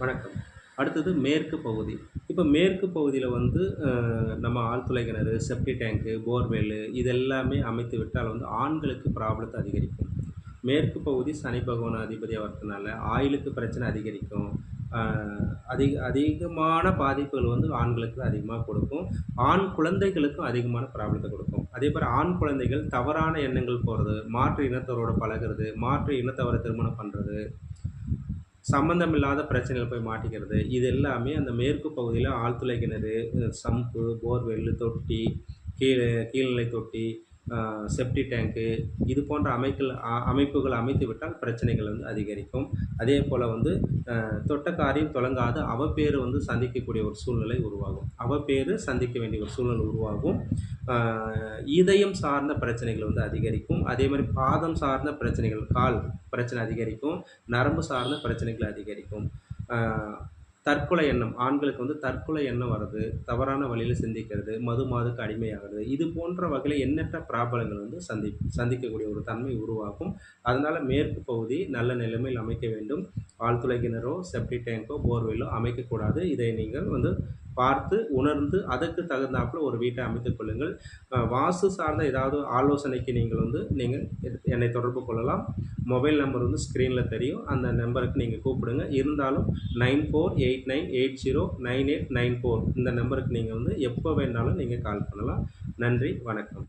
வணக்கம். அடுத்தது மேற்கு பகுதி. இப்போ மேற்கு பகுதியில் வந்து நம்ம ஆழ்துளை கிணறு செப்டி டேங்க்கு போர்வெல்லு இதெல்லாமே அமைத்து விட்டால் வந்து ஆண்களுக்கு ப்ராப்ளத்தை அதிகரிக்கும். மேற்கு பகுதி சனி பகவான் அதிபதியாக வரதுனால ஆயிலுக்கு பிரச்சனை அதிகரிக்கும். அதிக அதிகமான பாதிப்புகள் வந்து ஆண்களுக்கு அதிகமாக கொடுக்கும். ஆண் குழந்தைகளுக்கும் அதிகமான ப்ராப்ளத்தை கொடுக்கும். அதே மாதிரி ஆண் குழந்தைகள் தவறான எண்ணங்கள் போகிறது மாற்று இனத்தவரோட பழகுறது மாற்று இனத்தவரை திருமணம் பண்ணுறது சம்மந்தமில்லாத பிரச்சனையில் போய் மாட்டிக்கிறது. இது எல்லாமே அந்த மேற்கு பகுதியில் ஆழ்துளை கிணறு சம்பு போர்வெல்லு தொட்டி கீழே கீழ்நிலை தொட்டி செப்டி டேங்க்கு இது போன்ற அமைக்கல் அ- அமைப்புகள் அமைத்து விட்டால் பிரச்சனைகள் வந்து அதிகரிக்கும். அதே போல் வந்து அஹ், தொட்ட காரியம் தொடங்காது அவ பேர் வந்து சந்திக்கக்கூடிய ஒரு சூழ்நிலை உருவாகும். அவ பேர் சந்திக்க வேண்டிய ஒரு சூழ்நிலை உருவாகும். இதயம் சார்ந்த பிரச்சனைகள் வந்து அதிகரிக்கும். அதே மாதிரி பாதம் சார்ந்த பிரச்சனைகள் கால் பிரச்சனை அதிகரிக்கும். நரம்பு சார்ந்த பிரச்சனைகள் அதிகரிக்கும். தற்கொலை எண்ணம். ஆண்களுக்கு வந்து தற்கொலை எண்ணம் வருது தவறான வழியில் சிந்திக்கிறது மது மாதுக்கு அடிமையாகிறது இது போன்ற வகையில் எண்ணற்ற பிராபலங்கள் வந்து சந்தி சந்திக்கக்கூடிய ஒரு தன்மை உருவாகும் அதனால் மேற்கு பகுதி நல்ல நிலைமையில் அமைக்க வேண்டும். ஆழ்துளை கிணறோ செப்டி டேங்கோ போர்வெல்லோ அமைக்கக்கூடாது. இதை நீங்கள் வந்து பார்த்து உணர்ந்து அதற்கு தகுந்தாப்புல ஒரு வீட்டை அமைத்துக் கொள்ளுங்கள். வாஸ்து சார்ந்த ஏதாவது ஆலோசனைக்கு நீங்கள் வந்து நீங்கள் என்னை தொடர்பு கொள்ளலாம். மொபைல் நம்பர் வந்து ஸ்க்ரீனில் தெரியும். அந்த நம்பருக்கு நீங்கள் கூப்பிடுங்க. இருந்தாலும் nine four eight nine eight zero nine eight nine four இந்த நம்பருக்கு நீங்கள் வந்து எப்போ வேணாலும் நீங்கள் கால் பண்ணலாம். நன்றி வணக்கம்.